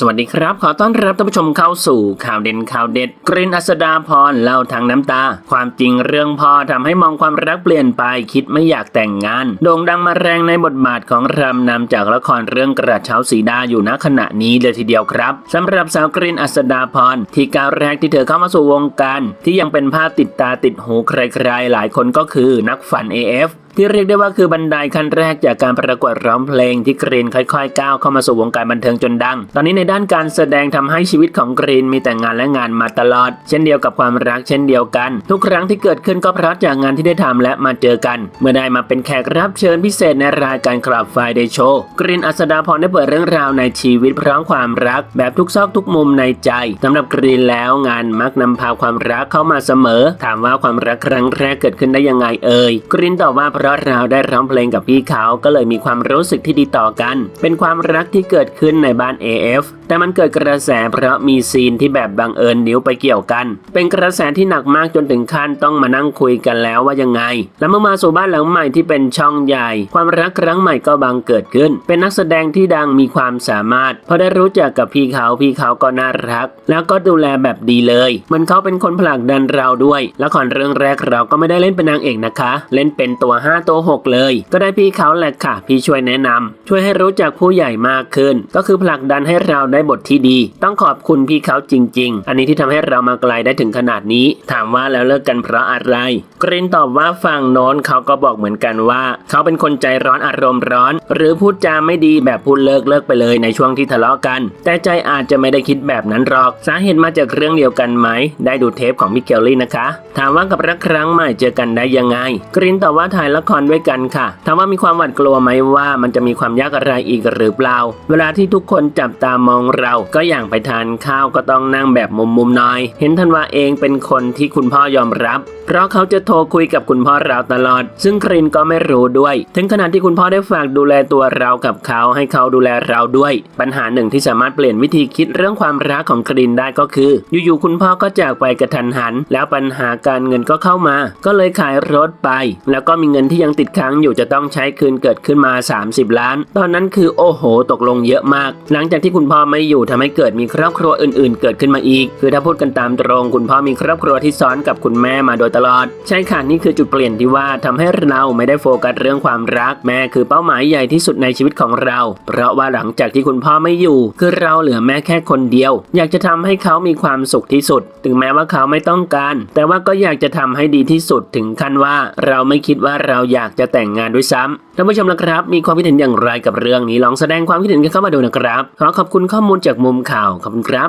สวัสดีครับ ขอต้อนรับท่านผู้ชมเข้าสู่ข่าวเด่นข่าวเด็ด กรีนอัสดาพรเล่าทางน้ำตา ความจริงเรื่องพ่อทำให้มองความรักเปลี่ยนไปคิดไม่อยากแต่งงาน โด่งดังมาแรงในบทบาทของรำนำจากละครเรื่องกระเช้าสีดาอยู่ณขณะนี้เลยทีเดียวครับสำหรับสาวกรีนอัสดาพรที่ก้าวแรกที่เธอเข้ามาสู่วงการ ที่ยังเป็นภาพติดตาติดหูใครๆหลายคนก็คือนักฝัน AF ที่เรียกได้ว่าคือบันไดขั้นแรกจากการประกวดร้องเพลงที่กรีนค่อยๆก้าวเข้ามาสู่วงการบันเทิงจนดัง ตอนนี้ในด้านการแสดงทำให้ชีวิตของกรีนมีแต่งานและงานมาตลอด เช่นเดียวกับความรักเช่นเดียวกัน ทุกครั้งที่เกิดขึ้นก็เพราะจากงานที่ได้ทำและมาเจอกัน เมื่อได้มาเป็นแขกรับเชิญพิเศษในรายการคลับไฟเดโชกรีนอัสดาพรได้เปิดเรื่องราวในชีวิตพร้อมความรัก แบบทุกซอกทุกมุมในใจสำหรับกรีนแล้วงานมักนำพาความรักเข้ามาเสมอ ถามว่าความรักครั้งแรกเกิดขึ้นได้ยังไงเอ่ยกรีนตอบว่าเพราะเราได้ร้องเพลงกับพี่เขาก็เลยมีความรู้สึกที่ดีต่อกัน เป็นความรักที่เกิดขึ้นในบ้าน AF แต่มันเกิดกระแสเพราะมีซีนที่แบบบังเอิญนิ้วไปเกี่ยวกัน เป็นกระแสที่หนักมากจนถึงขั้นต้องมานั่งคุยกันแล้วว่ายังไง แล้วเมื่อมาสู่บ้านหลังใหม่ที่เป็นช่องใหญ่ ความรักครั้งใหม่ก็บังเกิดขึ้น เป็นนักแสดงที่ดังมีความสามารถพอได้รู้จักกับพี่เขาพี่เขาก็น่ารัก แล้วก็ดูแลแบบดีเลยเหมันเขาเป็นคนผลักดันเราด้วยละครเรื่องแรกเราก็ไม่ได้เล่นเป็นนางเอกนะคะ เล่นเป็นตัวห้า5 ตัว 6 เลย ก็ได้พี่เขาแหละค่ะ พี่ช่วยแนะนำช่วยให้รู้จักผู้ใหญ่มากขึ้น ก็คือผลักดันให้เราได้บทที่ดี ต้องขอบคุณพี่เขาจริง ๆ อันนี้ที่ทำให้เรามาไกลได้ถึงขนาดนี้ ถามว่าแล้วเลิกกันเพราะอะไร กรินตอบว่าฝั่งโน้นเขาก็บอกเหมือนกันว่า เขาเป็นคนใจร้อนอารมณ์ร้อน หรือพูดจาไม่ดีแบบพูดเลิกเลิกไปเลยในช่วงที่ทะเลาะกัน แต่ใจอาจจะไม่ได้คิดแบบนั้นหรอก สาเหตุมาจากเรื่องเดียวกันไหม ได้ดูเทปของมิเกลลี่นะคะ ถามว่ากับรักครั้งใหม่เจอกันได้ยังไง กรินตอบว่าถ่ายละครด้วยกันค่ะถามว่ามีความหวาดกลัวไหมว่ามันจะมีความยากอะไรอีกหรือเปล่า เวลาที่ทุกคนจับตามองเรา ก็อย่างไปทานข้าวก็ต้องนั่งแบบมุมๆหน่อย เห็นทันว่าเองเป็นคนที่คุณพ่อยอมรับ เพราะเขาจะโทรคุยกับคุณพ่อเราตลอด ซึ่งครินก็ไม่รู้ด้วย ถึงขนาดที่คุณพ่อได้ฝากดูแลตัวเรากับเขาให้เขาดูแลเราด้วย ปัญหาหนึ่งที่สามารถเปลี่ยนวิธีคิดเรื่องความรักของครินได้ก็คือ อยู่ๆคุณพ่อก็จากไปกระทันหัน แล้วปัญหาการเงินก็เข้ามา ก็เลยขายรถไป แล้วก็มีเงินที่ยังติดค้างอยู่จะต้องใช้คืนเกิดขึ้นมา 30 ล้าน ตอนนั้นคือโอ้โห ตกลงเยอะมาก หลังจากที่คุณพ่อไม่อยู่ทำให้เกิดมีครอบครัวอื่นๆ เกิดขึ้นมาอีก คือถ้าพูดกันตามตรง คุณพ่อมีครอบครัวที่ซ้อนกับคุณแม่มาโดยตลอด ใช่ค่ะนี่คือจุดเปลี่ยนที่ว่าทำให้เราไม่ได้โฟกัสเรื่องความรักแม่คือเป้าหมายใหญ่ที่สุดในชีวิตของเรา เพราะว่าหลังจากที่คุณพ่อไม่อยู่ คือเราเหลือแม่แค่คนเดียว อยากจะทำให้เขามีความสุขที่สุด ถึงแม้ว่าเขาไม่ต้องการ แต่ว่าก็อยากจะทำให้ดีที่สุดถึงขั้นว่าเราไม่คิดว่าเราอยากจะแต่งงานด้วยซ้ำท่านผู้ชมนะครับ มีความคิดเห็นอย่างไรกับเรื่องนี้ลองแสดงความคิดเห็นกันเข้ามาดูนะครับ ขอขอบคุณข้อมูลจากมุมข่าวขอบคุณครับ